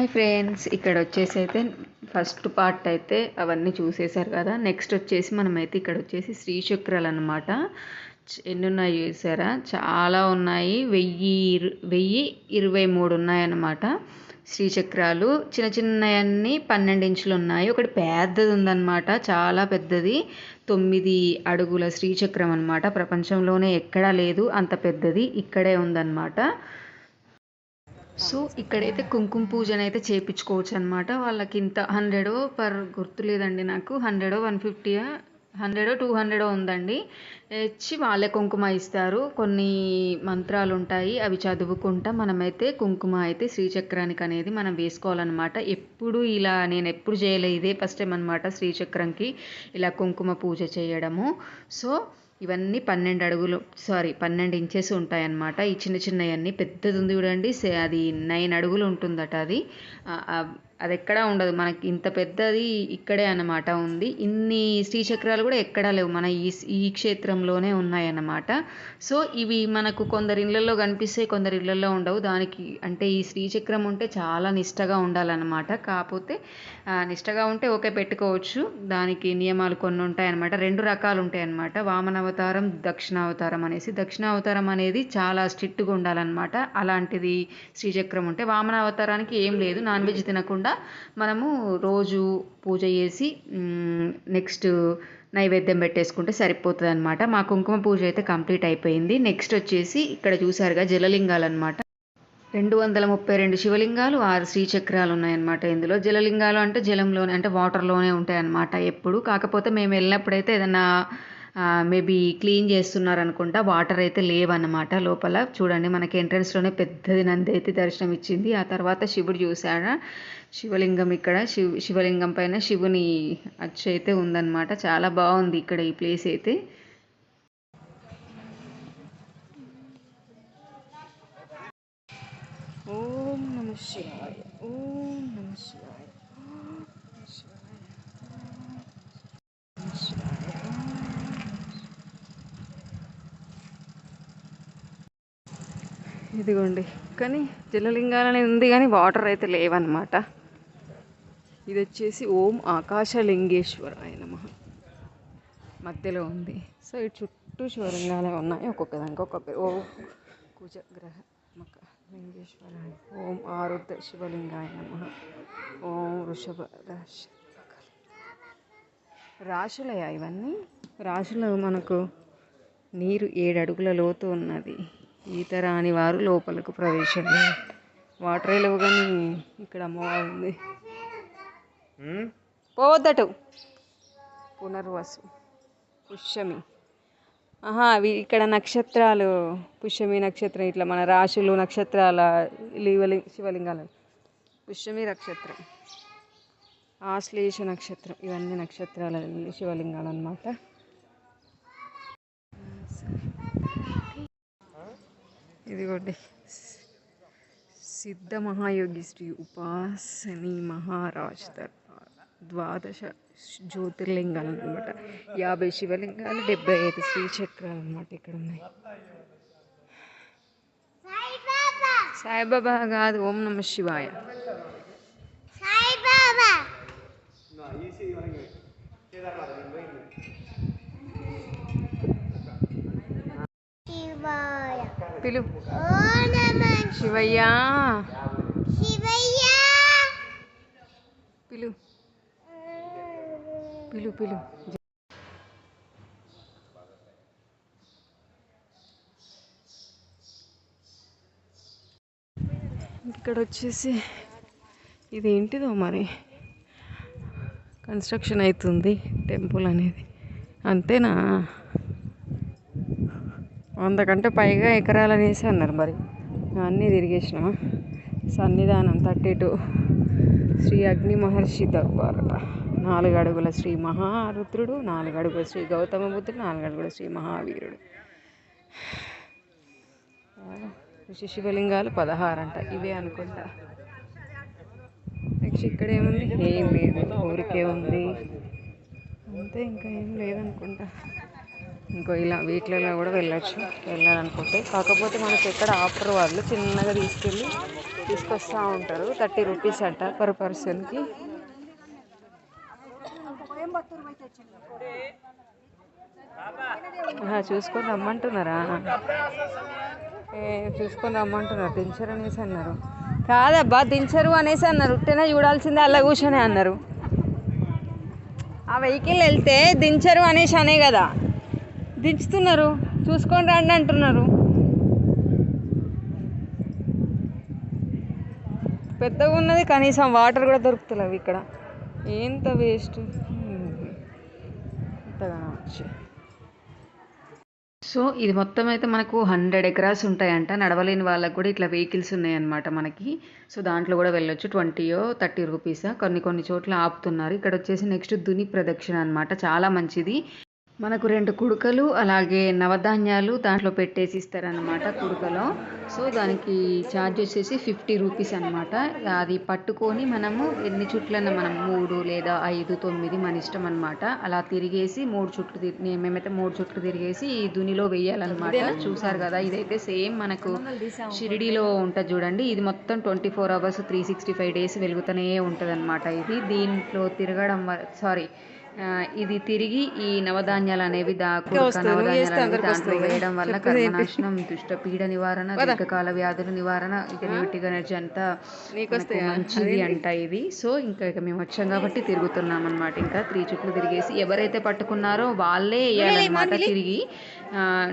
Hi friends ఇక్కడ వచ్చేసి అయితే ఫస్ట్ పార్ట్ అయితే అవన్నీ చూసేశారు కదా. నెక్స్ట్ వచ్చేసి మనమైతే ఇక్కడ వచ్చేసి శ్రీచక్రాలు అనమాట ఎన్ని ఉన్నాయి చూసారా? చాలా ఉన్నాయి. వెయ్యి ఇరు- వెయ్యి ఇరవై మూడు ఉన్నాయన్నమాట శ్రీచక్రాలు. చిన్న చిన్నవన్నీ పన్నెండు ఇంచులు ఉన్నాయి. ఒకటి పెద్దది ఉందన్నమాట. చాలా పెద్దది. తొమ్మిది అడుగుల శ్రీచక్రం అనమాట ప్రపంచంలోనే ఎక్కడా లేదు అంత పెద్దది. ఇక్కడే ఉందన్నమాట. సో ఇక్కడైతే కుంకుమ పూజన అయితే చేయించుకోవచ్చు అనమాట వాళ్ళకి ఇంత హండ్రెడో పర్ గుర్తులేదండి నాకు. హండ్రెడో వన్ ఫిఫ్టీయా? హండ్రెడో టూ హండ్రెడో ఉందండి. ఇచ్చి వాళ్ళే కుంకుమ ఇస్తారు. కొన్ని మంత్రాలు ఉంటాయి అవి చదువుకుంటా మనమైతే కుంకుమ అయితే శ్రీచక్రానికి అనేది మనం వేసుకోవాలన్నమాట ఎప్పుడు ఇలా నేను ఎప్పుడు చేయలే ఇదే ఫస్ట్ టైం అనమాట శ్రీచక్రంకి ఇలా కుంకుమ పూజ చేయడము. సో ఇవన్నీ పన్నెండు అడుగులు సారీ పన్నెండు ఇంచెస్ ఉంటాయన్నమాట. ఈ చిన్న చిన్నవన్నీ పెద్దది ఉంది చూడండి సే- అది నైన్ అడుగులు ఉంటుందట అది. అది ఎక్కడా ఉండదు. మనకి ఇంత పెద్దది ఇక్కడే అన్నమాట ఉంది. ఇన్ని శ్రీచక్రాలు కూడా ఎక్కడా లేవు. మన ఈ ఈ క్షేత్రంలోనే ఉన్నాయన్నమాట. సో ఇవి మనకు కొందరి ఇళ్ళల్లో కనిపిస్తాయి కొందరి ఇళ్ళల్లో ఉండవు. దానికి అంటే ఈ శ్రీచక్రం ఉంటే చాలా నిష్టగా ఉండాలన్నమాట. కాకపోతే నిష్టగా ఉంటే ఓకే పెట్టుకోవచ్చు. దానికి నియమాలు కొన్ని ఉంటాయన్నమాట. రెండు రకాలు ఉంటాయన్నమాట. వామనావతారం దక్షిణావతారం అనేసి. దక్షిణావతారం అనేది చాలా స్ట్రిక్ట్గా ఉండాలన్నమాట. అలాంటిది శ్రీచక్రం ఉంటే. వామనావతారానికి ఏం లేదు. నాన్ వెజ్ తినకుండా మనము రోజు పూజ చేసి నెక్స్ట్ నైవేద్యం పెట్టేసుకుంటే సరిపోతుంది అనమాట మా కుంకుమ పూజ అయితే కంప్లీట్ అయిపోయింది. నెక్స్ట్ వచ్చేసి ఇక్కడ చూసారుగా జలలింగాలు అనమాట రెండు వందల ముప్పై రెండు శివలింగాలు ఆరు శ్రీచక్రాలు ఉన్నాయన్నమాట ఇందులో. జలలింగాలు అంటే జలంలోనే అంటే వాటర్లోనే ఉంటాయన్నమాట ఎప్పుడు. కాకపోతే మేము వెళ్ళినప్పుడైతే ఏదన్నా మేబీ క్లీన్ చేస్తున్నారు అనుకుంటా వాటర్ అయితే లేవన్నమాట లోపల. చూడండి మనకి ఎంట్రన్స్లోనే పెద్దది నంది అయితే దర్శనం ఇచ్చింది. ఆ తర్వాత శివుడు చూసాడా శివలింగం ఇక్కడ. శివ శివలింగం పైన శివుని అచ్చు అయితే ఉందన్నమాట. చాలా బాగుంది ఇక్కడ ఈ ప్లేస్ అయితే. ఓం నమ శివాయ. ఓం నమ శివాయ ఓం నమ శివాయ ఓం నమ శివాయ ఇదిగోండి. కానీ జలలింగాలనే ఉంది కానీ వాటర్ అయితే లేవన్నమాట. ఇది వచ్చేసి ఓం ఆకాశలింగేశ్వరాయ నమ. మధ్యలో ఉంది. సో ఇటు చుట్టూ శివలింగాలే ఉన్నాయి. ఒక్కొక్క దానికి ఒక్కొక్క ఓం కుజగ్రహ మక లింగేశ్వరాయ ఓం ఆరుద్ర శివలింగాయ నమ. ఓం వృషభ రాశి రాశులయా ఇవన్నీ? రాశులు మనకు నీరు ఏడు అడుగుల లోతు ఉన్నది. ఈత రాని వారు లోపలకు ప్రవేశం. వాటర్ లేవు కానీ ఇక్కడ అమ్మవారు ఉంది. పోవద్దటు. పునర్వసు. పుష్యమి. ఆహా అవి ఇక్కడ నక్షత్రాలు. పుష్యమి నక్షత్రం ఇట్లా మన రాశులు నక్షత్రాల లివలి శివలింగాలు. పుష్యమి నక్షత్రం. ఆశ్లేష నక్షత్రం. ఇవన్నీ నక్షత్రాల శివలింగాలు అన్నమాట. ఇదిగోండి సిద్ధ మహాయోగి శ్రీ ఉపాసని మహారాజ్ దర్బార్ ద్వాదశ జ్యోతిర్లింగాలు అనమాట యాభై శివలింగాలు డెబ్బై ఐదు శ్రీచక్రాలు అనమాట ఇక్కడ ఉన్నాయి సాయిబాబా కాదు ఓం నమ శివాయ శివాయ పిలు. శివయ్య. శివయ్య. పిలు. పిలు పిలు. ఇక్కడ వచ్చేసి ఇది ఏంటిదో మరి? కన్స్ట్రక్షన్ అవుతుంది టెంపుల్ అనేది. అంతేనా? వంద కంటే పైగా ఎకరాలు అనేసి అన్నారు మరి. అన్నీ తిరిగేసిన. సన్నిధానం థర్టీ టూ. శ్రీ అగ్ని మహర్షి దర్బారట నాలుగు అడుగుల శ్రీ మహారుద్రుడు నాలుగు అడుగుల శ్రీ గౌతమ బుద్ధుడు నాలుగు అడుగుల శ్రీ మహావీరుడు. ఋషి శివలింగాలు పదహారు అంట ఇవే అనుకుంటా. నెక్స్ట్ ఇక్కడ ఏముంది? ఏం లేదు. ఊరికే ఉంది. అంతే ఇంకా ఏం లేదనుకుంటా. ఇంకో ఇలా వీటిలలో కూడా వెళ్ళొచ్చు వెళ్ళాలనుకుంటే. కాకపోతే మనకి ఎక్కడ ఆఫర్ వాళ్ళు. చిన్నగా తీసుకెళ్ళి తీసుకొస్తూ ఉంటారు. థర్టీ రూపీస్ అంట పర్ పర్సన్కి. చూసుకొని రమ్మంటున్నారా? ఏ చూసుకొని రమ్మంటున్నారు? దించరు అనేసి అన్నారు. కాదబ్బా దించరు అనేసి అన్నారు. ఉట్టేనే చూడాల్సిందే అలా కూర్చొని అన్నారు. ఆ వెహికల్ వెళ్తే దించరు అనేసి అనే కదా. దించుతున్నారు. చూసుకొని రండి అంటున్నారు. పెద్దగా ఉన్నది కనీసం వాటర్ కూడా దొరుకుతలేవు ఇక్కడ. ఎంత వేస్ట్ అంతగా వచ్చి. సో ఇది మొత్తం అయితే మనకు హండ్రెడ్ ఎకరాస్ ఉంటాయంట. నడవలేని వాళ్ళకు కూడా ఇట్లా వెహికల్స్ ఉన్నాయన్నమాట మనకి. సో దాంట్లో కూడా వెళ్ళొచ్చు. ట్వంటీయో థర్టీ రూపీసా? కొన్ని కొన్ని చోట్ల ఆపుతున్నారు. ఇక్కడ వచ్చేసి నెక్స్ట్ దుని ప్రదక్షిణ అనమాట చాలా మంచిది. మనకు రెండు కుడుకలు అలాగే నవధాన్యాలు దాంట్లో పెట్టేసి ఇస్తారనమాట కుడుకలో. సో దానికి ఛార్జ్ వచ్చేసి ఫిఫ్టీ రూపీస్ అనమాట అది పట్టుకొని మనము ఎన్ని చుట్లన్నా మనం మూడు లేదా ఐదు తొమ్మిది మన ఇష్టం అనమాట అలా తిరిగేసి మూడు చుట్లు మేమైతే మూడు చుట్లు తిరిగేసి ఈ దునిలో వేయాలన్నమాట. చూసారు కదా ఇదైతే సేమ్ మనకు షిరిడీలో ఉంటుంది చూడండి. ఇది మొత్తం twenty four hours three sixty five days వెలుగుతూనే ఉంటుంది అనమాట ఇది. దీంట్లో తిరగడం సారీ ఇది తిరిగి ఈ నవధాన్యాలు అనేవి దాంట్లో వేయడం వల్ల కర్మనాశనం దుష్ట పీడ నివారణ దీర్ఘకాల వ్యాధుల నివారణ ఇక నీటిగా ఎనర్జీ అంతా మంచిది అంట ఇది. సో ఇంకా ఇక మేము వచ్చాం కాబట్టి తిరుగుతున్నాం అనమాట ఇంకా త్రీ చుట్లు తిరిగేసి ఎవరైతే పట్టుకున్నారో వాళ్ళే వేయాలన్నమాట తిరిగి.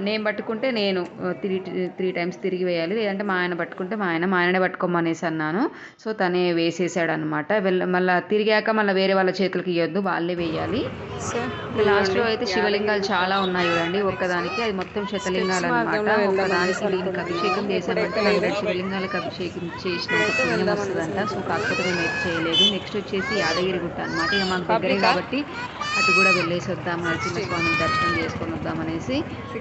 నేను పట్టుకుంటే నేను త్రీ త్రీ టైమ్స్ తిరిగి వేయాలి. లేదంటే మా ఆయన పట్టుకుంటే మా ఆయన మా ఆయననే పట్టుకోమనేసి అన్నాను. సో తనే వేసేసాడు అనమాట మళ్ళీ తిరిగాక మళ్ళీ వేరే వాళ్ళ చేతులకి ఇవ్వద్దు వాళ్ళే వేయాలి. సో లాస్ట్లో అయితే శివలింగాలు చాలా ఉన్నాయి చూడండి. ఒక్కదానికి అది మొత్తం శతలింగాలు అనమాట ఒక్కదానికి దీనికి అభిషేకం చేసామంటే హండ్రెడ్ శివలింగాలకు అభిషేకం చేసినంత పుణ్యం వస్తుందంట. సో కాకపోతే మేము అయితే చేయలేదు. నెక్స్ట్ వచ్చేసి యాదగిరి గుట్ట అనమాట ఇక మాకు దగ్గరే కాబట్టి అటు కూడా వెళ్ళేసి వద్దాం నరసింహస్వామి దర్శనం చేసుకొని వద్దాం అనేసి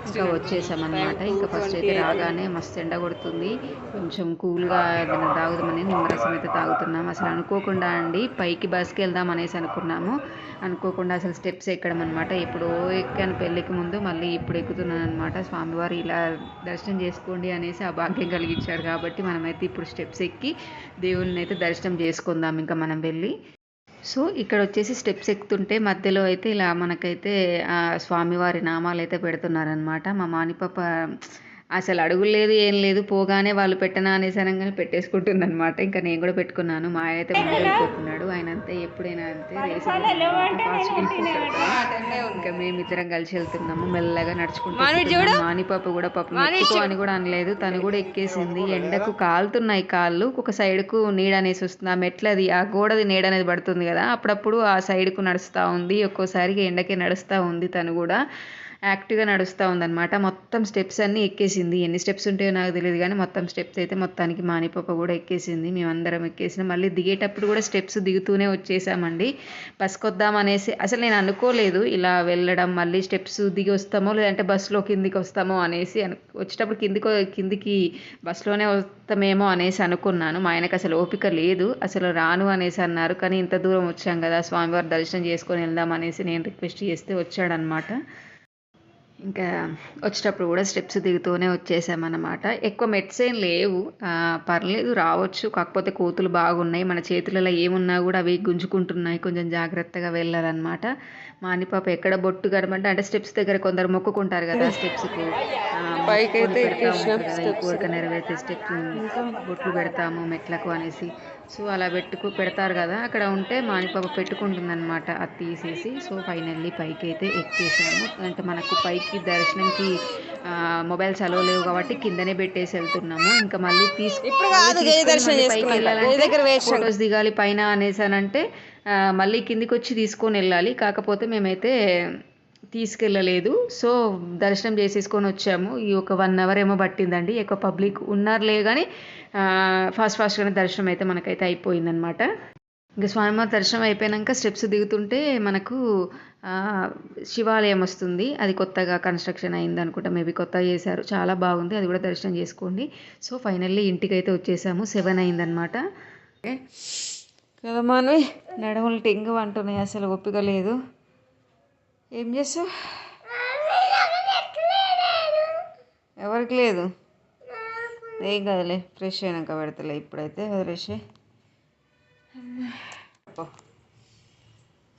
ఇంకా వచ్చేసామన్నమాట. ఇంకా ఫస్ట్ అయితే రాగానే మస్తు ఎండ కొడుతుంది. కొంచెం కూల్గా ఏదైనా తాగుదామని నిమ్మరసం అయితే తాగుతున్నాం. అసలు అనుకోకుండా అండి పైకి బస్కి వెళ్దాం అనేసి అనుకున్నాము. అనుకోకుండా అసలు స్టెప్స్ ఎక్కడం అనమాట ఎప్పుడో ఎక్కాను పెళ్ళికి ముందు మళ్ళీ ఇప్పుడు ఎక్కుతున్నాను అనమాట స్వామివారు ఇలా దర్శనం చేసుకోండి అనేసి ఆ భాగ్యం కలిగించారు కాబట్టి మనమైతే ఇప్పుడు స్టెప్స్ ఎక్కి దేవుడిని అయితే దర్శనం చేసుకుందాం. ఇంకా మనం వెళ్ళి సో ఇక్కడ వచ్చేసి స్టెప్స్ ఎక్కుతుంటే మధ్యలో అయితే ఇలా మనకైతే స్వామివారి నామాలు అయితే పెడుతున్నారనమాట మా మానిపాప అసలు అడుగులు లేదు ఏం లేదు పోగానే వాళ్ళు పెట్టనా అనేసి అనగానే పెట్టేసుకుంటుంది అనమాట ఇంకా నేను కూడా పెట్టుకున్నాను. మా ఆయన అయితే ముందు వెళ్ళిపోతున్నాడు. ఆయన అంతే ఎప్పుడైనా అంతే ఇంకా మేమిద్దరం కలిసి వెళ్తున్నాము. మెల్లగా నడుచుకుంటూ. మానిపాప కూడా పాపం అని కూడా అనలేదు. తను కూడా ఎక్కేసింది. ఎండకు కాలుతున్నాయి కాళ్ళు. ఒక సైడ్కు నీడ అనేసి వస్తుంది. ఆ మెట్లది ఆ గోడది నీడ అనేది పడుతుంది కదా. అప్పుడప్పుడు ఆ సైడ్కు నడుస్తూ ఉంది. ఒక్కోసారి ఎండకే నడుస్తూ ఉంది తను కూడా. యాక్టివ్గా నడుస్తూ ఉందన్నమాట. మొత్తం స్టెప్స్ అన్నీ ఎక్కేసింది. ఎన్ని స్టెప్స్ ఉంటాయో నాకు తెలియదు కానీ మొత్తం స్టెప్స్ అయితే మొత్తానికి మానిపాప కూడా ఎక్కేసింది. మేమందరం ఎక్కేసిన. మళ్ళీ దిగేటప్పుడు కూడా స్టెప్స్ దిగుతూనే వచ్చేసామండి. బస్కొద్దామనేసి వద్దాం అనేసి అసలు నేను అనుకోలేదు ఇలా వెళ్ళడం మళ్ళీ స్టెప్స్ దిగి వస్తామో లేదంటే బస్సులో కిందికి వస్తామో అనేసి వచ్చేటప్పుడు కిందికి కిందికి బస్సులోనే వస్తామేమో అనేసి అనుకున్నాను. మా ఆయనకు అసలు ఓపిక లేదు. అసలు రాను అనేసి అన్నారు. కానీ ఇంత దూరం వచ్చాం కదా స్వామివారి దర్శనం చేసుకొని వెళ్దాం అనేసి నేను రిక్వెస్ట్ చేస్తే వచ్చాడనమాట ఇంకా వచ్చేటప్పుడు కూడా స్టెప్స్ దిగుతూనే వచ్చేసామన్నమాట. ఎక్కువ మెట్స్ ఏం లేవు. పర్లేదు రావచ్చు. కాకపోతే కోతులు బాగున్నాయి. మన చేతులలో ఏమున్నా కూడా అవి గుంజుకుంటున్నాయి. కొంచెం జాగ్రత్తగా వెళ్ళాలన్నమాట. మానిపాప ఎక్కడ బొట్టు కనబడ్డా అంటే స్టెప్స్ దగ్గర కొందరు మొక్కుకుంటారు కదా స్టెప్స్కి. పైకైతే కోరిక నెరవేర్చే స్టెప్ బొట్లు పెడతాము మెట్లకు అనేసి. సో అలా పెట్టుకు పెడతారు కదా అక్కడ ఉంటే మానిపాప పెట్టుకుంటుంది అనమాట అది తీసేసి. సో ఫైనల్లీ పైకి అయితే ఎక్కేసాము. అంటే మనకు పైకి దర్శనంకి మొబైల్స్ అలో లేవు కాబట్టి కిందనే పెట్టేసి వెళ్తున్నాము. ఇంకా మళ్ళీ తీసుకు పైకి వెళ్ళాలంటే ఫొటోస్ దిగాలి పైన అనేసి అని అంటే ఆ, మళ్ళీ కిందికి వచ్చి తీసుకొని వెళ్ళాలి. కాకపోతే మేమైతే తీసుకెళ్ళలేదు. సో దర్శనం చేసేసుకొని వచ్చాము. ఈ ఒక వన్ అవర్ ఏమో పట్టిందండి. ఎక్కువ పబ్లిక్ ఉన్నారులే కానీ ఫాస్ట్ ఫాస్ట్గానే దర్శనం అయితే మనకైతే అయిపోయిందనమాట ఇంకా స్వామివారి దర్శనం అయిపోయాక స్టెప్స్ దిగుతుంటే మనకు శివాలయం వస్తుంది. అది కొత్తగా కన్స్ట్రక్షన్ అయింది అనుకుంటా. మేబీ కొత్తగా చేశారు. చాలా బాగుంది. అది కూడా దర్శనం చేసుకోండి. సో ఫైనల్లీ ఇంటికైతే వచ్చేసాము. సెవెన్ అయిందనమాట కదా మనవి నడములు టెంగు అంటున్నాయి. అసలు ఒప్పిక లేదు. ఏం చేస్తావు ఎవరికి లేదు? ఏం కాదులే ఫ్రెష్ అయినాక పెడతలే ఇప్పుడైతే వదిలేసి.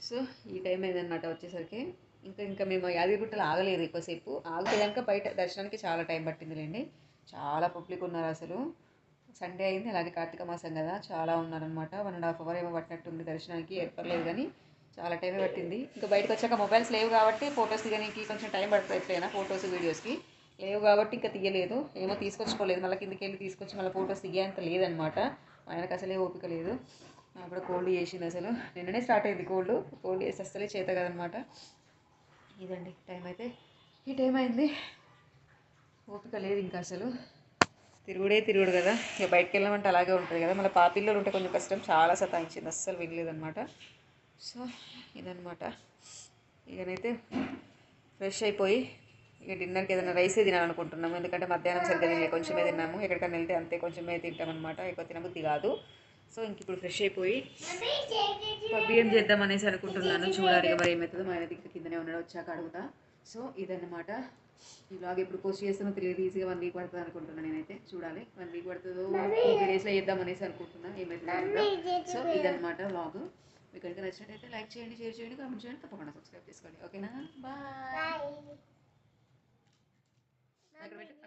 సో ఈ టైం అయిందన్నమాట వచ్చేసరికి. ఇంకా ఇంకా మేము యాదగిరిగుట్టలో ఆగలేదు ఎక్కువసేపు. ఆగితే కనుక బయట దర్శనానికి చాలా టైం పట్టిందిలేండి. చాలా పబ్లిక్ ఉన్నారు అసలు. సండే అయింది అలాగే కార్తీక మాసం కదా చాలా ఉన్నారనమాట వన్ అండ్ హాఫ్ అవర్ ఏమో పట్టినట్టుంది దర్శనానికి ఏర్పడలేదు కానీ. చాలా టైమే పట్టింది. ఇంకా బయటకు వచ్చాక మొబైల్స్ లేవు కాబట్టి ఫొటోస్ దిగడానికి కొంచెం టైం పడుతుంది ఎట్లయినా ఫొటోస్ వీడియోస్కి. లేవు కాబట్టి ఇంకా తీయలేదు. ఏమో తీసుకొచ్చుకోలేదు. మళ్ళీ కిందకి వెళ్ళి తీసుకొచ్చి మళ్ళీ ఫొటోస్ దిగేంత లేదనమాట ఆయనకు అసలే ఓపిక లేదు. అప్పుడు కోల్డ్ చేసింది అసలు. నిన్ననే స్టార్ట్ అయింది కోల్డ్. కోల్డ్ చేసి అసలే చేత కదనమాట ఇదండి టైం అయితే. ఈ టైం అయింది. ఓపిక లేదు ఇంకా అసలు. తిరుగుడే తిరుగుడు కదా. ఇక బయటకు వెళ్ళామంటే అలాగే ఉంటుంది కదా. మళ్ళీ పాపిల్లలు ఉంటే కొంచెం కష్టం. చాలా సతాయించింది. అస్సలు వినలేదన్నమాట. సో ఇదనమాట ఇకనైతే ఫ్రెష్ అయిపోయి ఇక డిన్నర్కి ఏదైనా రైసే తినాలనుకుంటున్నాము. ఎందుకంటే మధ్యాహ్నం సరిగ్గా తినే కొంచెమే తిన్నాము. ఎక్కడికైనా వెళ్తే అంతే కొంచెమే తింటామన్నమాట. ఎక్కువ తినబుద్ధి కాదు. సో ఇంక ఇప్పుడు ఫ్రెష్ అయిపోయి పబ్బి చేద్దాం అనేసి అనుకుంటున్నాను. చూడాలి మరి ఏమవుతుందో మా ఆయన దగ్గర కిందనే ఉన్నాడు వచ్చాక అడుగుతా. సో ఇదన్నమాట. ఈ బ్లాగ్ ఎప్పుడు పోస్ట్ చేస్తానో తెలియదు ఈజీగా వన్ వీక్ పడుతుంది అనుకుంటున్నాను నేనైతే. చూడాలి వన్ వీక్ పడుతుందో టూ డేస్లో చేద్దాం అనేసి అనుకుంటున్నాను ఏమవుతుందో సో ఇదన్నమాట బ్లాగ్ మీకు కనుక నచ్చినట్టయితే లైక్ చేయండి షేర్ చేయండి కామెంట్ చేయండి తప్పకుండా సబ్స్క్రైబ్ చేసుకోండి. ఓకేనా? Bye Bye.